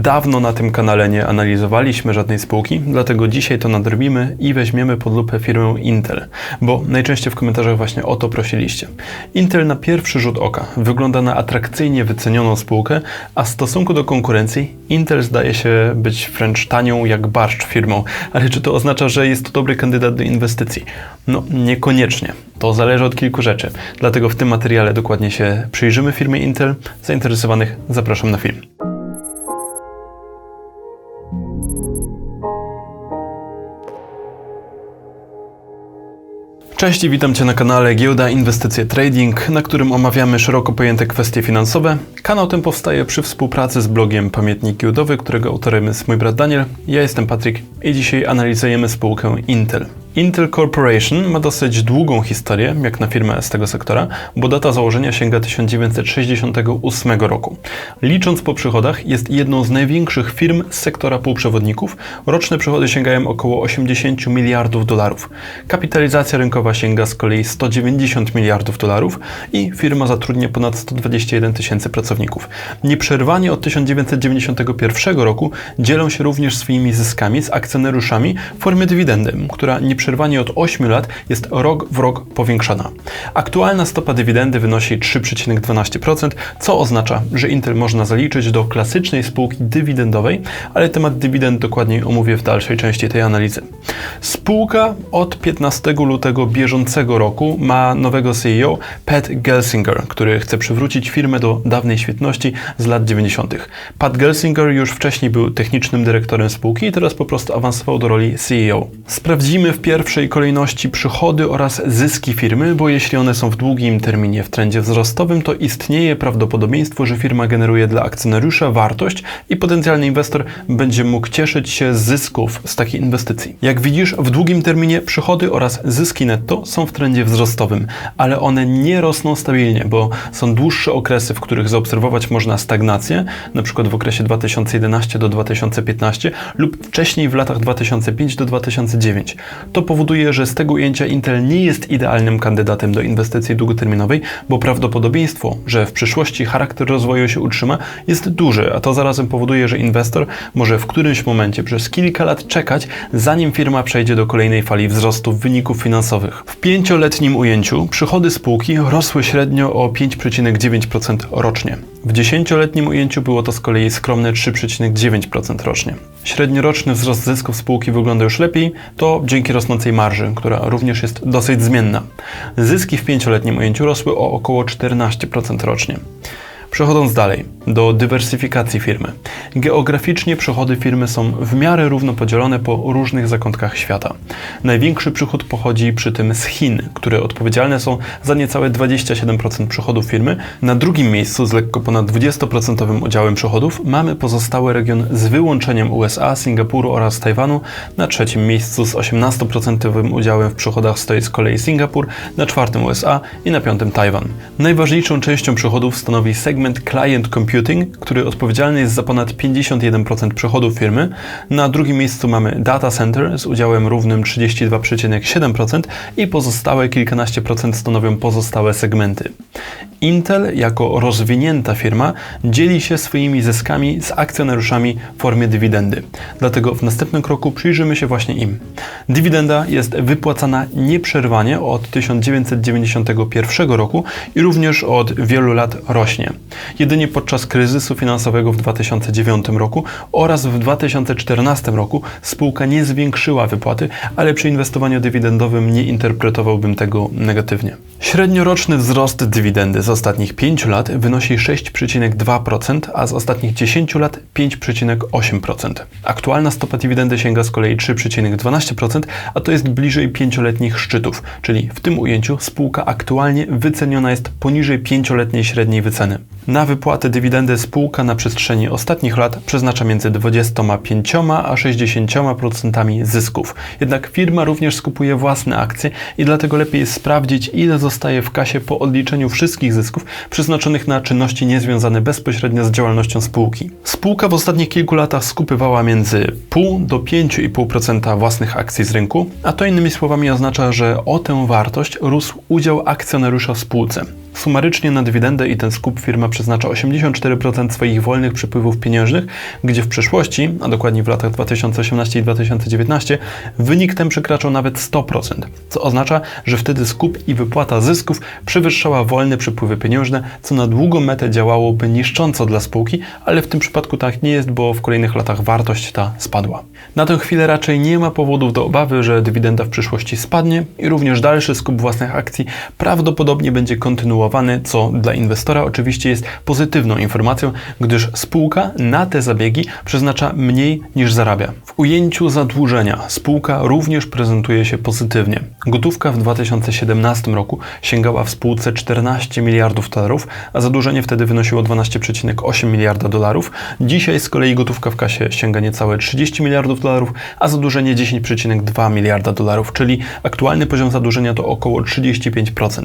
Dawno na tym kanale nie analizowaliśmy żadnej spółki, dlatego dzisiaj to nadrobimy i weźmiemy pod lupę firmę Intel, bo najczęściej w komentarzach właśnie o to prosiliście. Intel na pierwszy rzut oka wygląda na atrakcyjnie wycenioną spółkę, a w stosunku do konkurencji Intel zdaje się być wręcz tanią jak barszcz firmą. Ale czy to oznacza, że jest to dobry kandydat do inwestycji? No niekoniecznie. To zależy od kilku rzeczy. Dlatego w tym materiale dokładnie się przyjrzymy firmie Intel. Zainteresowanych zapraszam na film. Cześć i witam Cię na kanale Giełda Inwestycje Trading, na którym omawiamy szeroko pojęte kwestie finansowe. Kanał ten powstaje przy współpracy z blogiem Pamiętnik Giełdowy, którego autorem jest mój brat Daniel. Ja jestem Patryk i dzisiaj analizujemy spółkę Intel. Intel Corporation ma dosyć długą historię, jak na firmę z tego sektora, bo data założenia sięga 1968 roku. Licząc po przychodach, jest jedną z największych firm z sektora półprzewodników. Roczne przychody sięgają około 80 miliardów dolarów. Kapitalizacja rynkowa sięga z kolei 190 miliardów dolarów i firma zatrudnia ponad 121 tysięcy pracowników. Nieprzerwanie od 1991 roku dzielą się również swoimi zyskami z akcjonariuszami w formie dywidendy, która nie nieprzerwanie od 8 lat jest rok w rok powiększana. Aktualna stopa dywidendy wynosi 3,12%, co oznacza, że Intel można zaliczyć do klasycznej spółki dywidendowej, ale temat dywidend dokładniej omówię w dalszej części tej analizy. Spółka od 15 lutego bieżącego roku ma nowego CEO Pat Gelsinger, który chce przywrócić firmę do dawnej świetności z lat 90. Pat Gelsinger już wcześniej był technicznym dyrektorem spółki i teraz po prostu awansował do roli CEO. Sprawdzimy w pierwszej kolejności przychody oraz zyski firmy, bo jeśli one są w długim terminie w trendzie wzrostowym, to istnieje prawdopodobieństwo, że firma generuje dla akcjonariusza wartość i potencjalny inwestor będzie mógł cieszyć się z zysków z takiej inwestycji. Jak widzisz, w długim terminie przychody oraz zyski netto są w trendzie wzrostowym, ale one nie rosną stabilnie, bo są dłuższe okresy, w których zaobserwować można stagnację, na przykład w okresie 2011 do 2015 lub wcześniej w latach 2005 do 2009. To powoduje, że z tego ujęcia Intel nie jest idealnym kandydatem do inwestycji długoterminowej, bo prawdopodobieństwo, że w przyszłości charakter rozwoju się utrzyma, jest duże, a to zarazem powoduje, że inwestor może w którymś momencie przez kilka lat czekać, zanim firma przejdzie do kolejnej fali wzrostu wyników finansowych. W pięcioletnim ujęciu przychody spółki rosły średnio o 5,9% rocznie. W dziesięcioletnim ujęciu było to z kolei skromne 3,9% rocznie. Średnioroczny wzrost zysków spółki wygląda już lepiej, to dzięki rosnącej marży, która również jest dosyć zmienna. Zyski w pięcioletnim ujęciu rosły o około 14% rocznie. Przechodząc dalej, do dywersyfikacji firmy. Geograficznie przychody firmy są w miarę równo podzielone po różnych zakątkach świata. Największy przychód pochodzi przy tym z Chin, które odpowiedzialne są za niecałe 27% przychodów firmy. Na drugim miejscu z lekko ponad 20% udziałem przychodów mamy pozostały region z wyłączeniem USA, Singapuru oraz Tajwanu. Na trzecim miejscu z 18% udziałem w przychodach stoi z kolei Singapur, na czwartym USA i na piątym Tajwan. Najważniejszą częścią przychodów stanowi segment Client Computing, który odpowiedzialny jest za ponad 51% przychodów firmy. Na drugim miejscu mamy Data Center z udziałem równym 32,7% i pozostałe kilkanaście procent stanowią pozostałe segmenty. Intel jako rozwinięta firma dzieli się swoimi zyskami z akcjonariuszami w formie dywidendy. Dlatego w następnym kroku przyjrzymy się właśnie im. Dywidenda jest wypłacana nieprzerwanie od 1991 roku i również od wielu lat rośnie. Jedynie podczas kryzysu finansowego w 2009 roku oraz w 2014 roku spółka nie zwiększyła wypłaty, ale przy inwestowaniu dywidendowym nie interpretowałbym tego negatywnie. Średnioroczny wzrost dywidendy z ostatnich 5 lat wynosi 6,2%, a z ostatnich 10 lat 5,8%. Aktualna stopa dywidendy sięga z kolei 3,12%, a to jest bliżej pięcioletnich szczytów, czyli w tym ujęciu spółka aktualnie wyceniona jest poniżej pięcioletniej średniej wyceny. Na wypłatę dywidendy spółka na przestrzeni ostatnich lat przeznacza między 25 a 60% zysków. Jednak firma również skupuje własne akcje i dlatego lepiej jest sprawdzić, ile zostaje w kasie po odliczeniu wszystkich zysków przeznaczonych na czynności niezwiązane bezpośrednio z działalnością spółki. Spółka w ostatnich kilku latach skupywała między 0,5 do 5,5% własnych akcji z rynku, a to innymi słowami oznacza, że o tę wartość rósł udział akcjonariusza w spółce. Sumarycznie na dywidendę i ten skup firma przeznacza 84% swoich wolnych przepływów pieniężnych, gdzie w przeszłości, a dokładnie w latach 2018 i 2019, wynik ten przekraczał nawet 100%, co oznacza, że wtedy skup i wypłata zysków przewyższała wolne przepływy pieniężne, co na długą metę działałoby niszcząco dla spółki, ale w tym przypadku tak nie jest, bo w kolejnych latach wartość ta spadła. Na tę chwilę raczej nie ma powodów do obawy, że dywidenda w przyszłości spadnie i również dalszy skup własnych akcji prawdopodobnie będzie kontynuowany, co dla inwestora oczywiście jest pozytywną informacją, gdyż spółka na te zabiegi przeznacza mniej niż zarabia. W ujęciu zadłużenia spółka również prezentuje się pozytywnie. Gotówka w 2017 roku sięgała w spółce 14 miliardów dolarów, a zadłużenie wtedy wynosiło 12,8 miliarda dolarów. Dzisiaj z kolei gotówka w kasie sięga niecałe 30 miliardów dolarów, a zadłużenie 10,2 miliarda dolarów, czyli aktualny poziom zadłużenia to około 35%.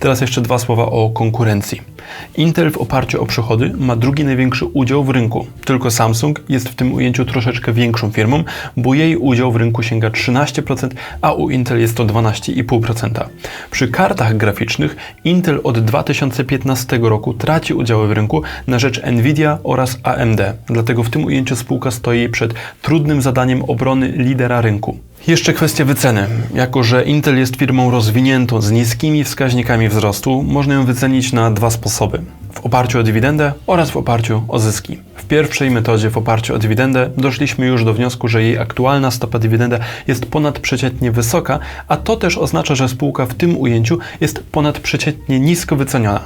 Teraz jeszcze dwa słowa o konkurencji. Intel w oparciu o przychody ma drugi największy udział w rynku. Tylko Samsung jest w tym ujęciu troszeczkę większą firmą, bo jej udział w rynku sięga 13%, a u Intel jest to 12,5%. Przy kartach graficznych Intel od 2015 roku traci udziały w rynku na rzecz Nvidia oraz AMD. Dlatego w tym ujęciu spółka stoi przed trudnym zadaniem obrony lidera rynku. Jeszcze kwestia wyceny. Jako, że Intel jest firmą rozwiniętą z niskimi wskaźnikami wzrostu, można ją wycenić na dwa sposoby. W oparciu o dywidendę oraz w oparciu o zyski. W pierwszej metodzie, w oparciu o dywidendę, doszliśmy już do wniosku, że jej aktualna stopa dywidenda jest ponadprzeciętnie wysoka, a to też oznacza, że spółka w tym ujęciu jest ponadprzeciętnie nisko wyceniona.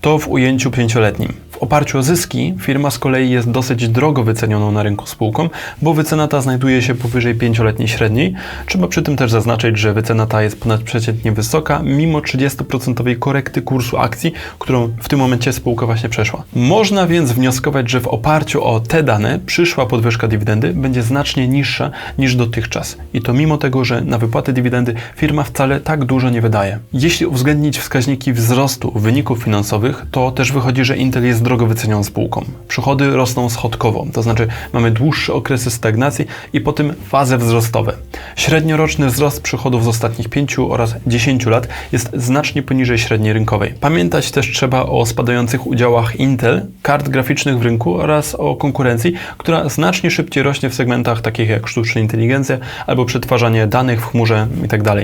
To w ujęciu pięcioletnim. Oparciu o zyski firma z kolei jest dosyć drogo wycenioną na rynku spółką, bo wycena ta znajduje się powyżej pięcioletniej średniej. Trzeba przy tym też zaznaczyć, że wycena ta jest ponadprzeciętnie wysoka, mimo 30% korekty kursu akcji, którą w tym momencie spółka właśnie przeszła. Można więc wnioskować, że w oparciu o te dane przyszła podwyżka dywidendy będzie znacznie niższa niż dotychczas. I to mimo tego, że na wypłaty dywidendy firma wcale tak dużo nie wydaje. Jeśli uwzględnić wskaźniki wzrostu wyników finansowych, to też wychodzi, że Intel jest drogo wycenioną spółką. Przychody rosną schodkowo, to znaczy mamy dłuższe okresy stagnacji i potem fazy wzrostowe. Średnioroczny wzrost przychodów z ostatnich 5 oraz 10 lat jest znacznie poniżej średniej rynkowej. Pamiętać też trzeba o spadających udziałach Intel, kart graficznych w rynku oraz o konkurencji, która znacznie szybciej rośnie w segmentach takich jak sztuczna inteligencja albo przetwarzanie danych w chmurze itd. Tak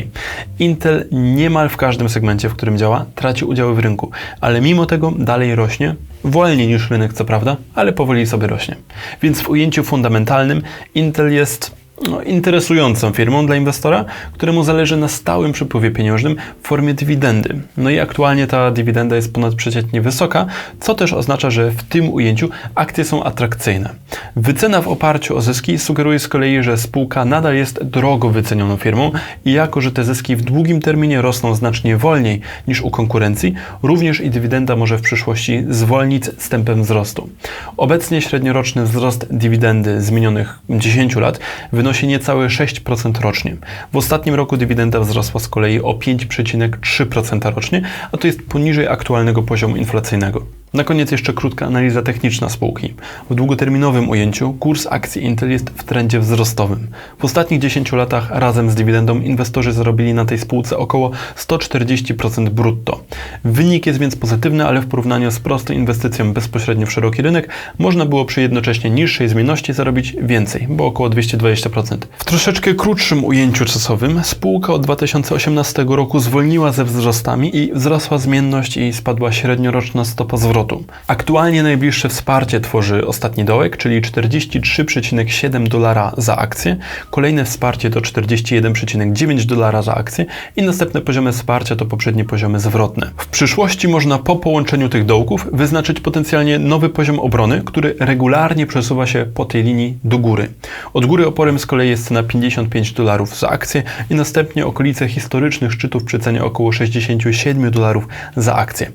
Intel niemal w każdym segmencie, w którym działa, traci udziały w rynku, ale mimo tego dalej rośnie Wolniej niż rynek, co prawda, ale powoli sobie rośnie. Więc w ujęciu fundamentalnym Intel jest no, interesującą firmą dla inwestora, któremu zależy na stałym przepływie pieniężnym w formie dywidendy. No i aktualnie ta dywidenda jest ponadprzeciętnie wysoka, co też oznacza, że w tym ujęciu akcje są atrakcyjne. Wycena w oparciu o zyski sugeruje z kolei, że spółka nadal jest drogo wycenioną firmą i jako, że te zyski w długim terminie rosną znacznie wolniej niż u konkurencji, również i dywidenda może w przyszłości zwolnić z tempem wzrostu. Obecnie średnioroczny wzrost dywidendy z minionych 10 lat wynosi wynosi niecałe 6% rocznie. W ostatnim roku dywidenda wzrosła z kolei o 5,3% rocznie, a to jest poniżej aktualnego poziomu inflacyjnego. Na koniec jeszcze krótka analiza techniczna spółki. W długoterminowym ujęciu kurs akcji Intel jest w trendzie wzrostowym. W ostatnich 10 latach razem z dywidendą inwestorzy zarobili na tej spółce około 140% brutto. Wynik jest więc pozytywny, ale w porównaniu z prostą inwestycją bezpośrednio w szeroki rynek można było przy jednocześnie niższej zmienności zarobić więcej, bo około 220%. W troszeczkę krótszym ujęciu czasowym spółka od 2018 roku zwolniła ze wzrostami i wzrosła zmienność i spadła średnioroczna stopa zwrotu zwrotu. Aktualnie najbliższe wsparcie tworzy ostatni dołek, czyli 43,7 dolara za akcję. Kolejne wsparcie to 41,9 dolara za akcję i następne poziomy wsparcia to poprzednie poziomy zwrotne. W przyszłości można po połączeniu tych dołków wyznaczyć potencjalnie nowy poziom obrony, który regularnie przesuwa się po tej linii do góry. Od góry oporem z kolei jest cena 55 dolarów za akcję i następnie okolice historycznych szczytów przy cenie około 67 dolarów za akcję.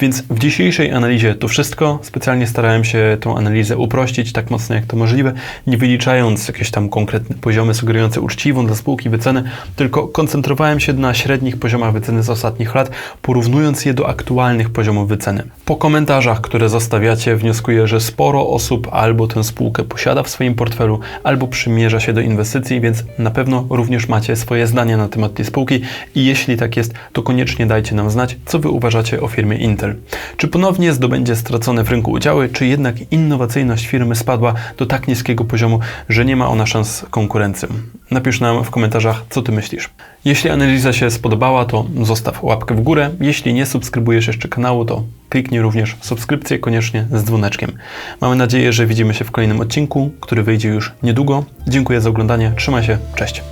Więc w dzisiejszej analizie analizie to wszystko. Specjalnie starałem się tą analizę uprościć tak mocno jak to możliwe, nie wyliczając jakieś tam konkretne poziomy sugerujące uczciwą dla spółki wycenę, tylko koncentrowałem się na średnich poziomach wyceny z ostatnich lat, porównując je do aktualnych poziomów wyceny. Po komentarzach, które zostawiacie, wnioskuję, że sporo osób albo tę spółkę posiada w swoim portfelu, albo przymierza się do inwestycji, więc na pewno również macie swoje zdania na temat tej spółki i jeśli tak jest, to koniecznie dajcie nam znać, co wy uważacie o firmie Intel. Czy ponownie zdobędzie stracone w rynku udziały, czy jednak innowacyjność firmy spadła do tak niskiego poziomu, że nie ma ona szans z konkurencją. Napisz nam w komentarzach, co ty myślisz. Jeśli analiza się spodobała, to zostaw łapkę w górę. Jeśli nie subskrybujesz jeszcze kanału, to kliknij również subskrypcję koniecznie z dzwoneczkiem. Mamy nadzieję, że widzimy się w kolejnym odcinku, który wyjdzie już niedługo. Dziękuję za oglądanie, trzymaj się, cześć.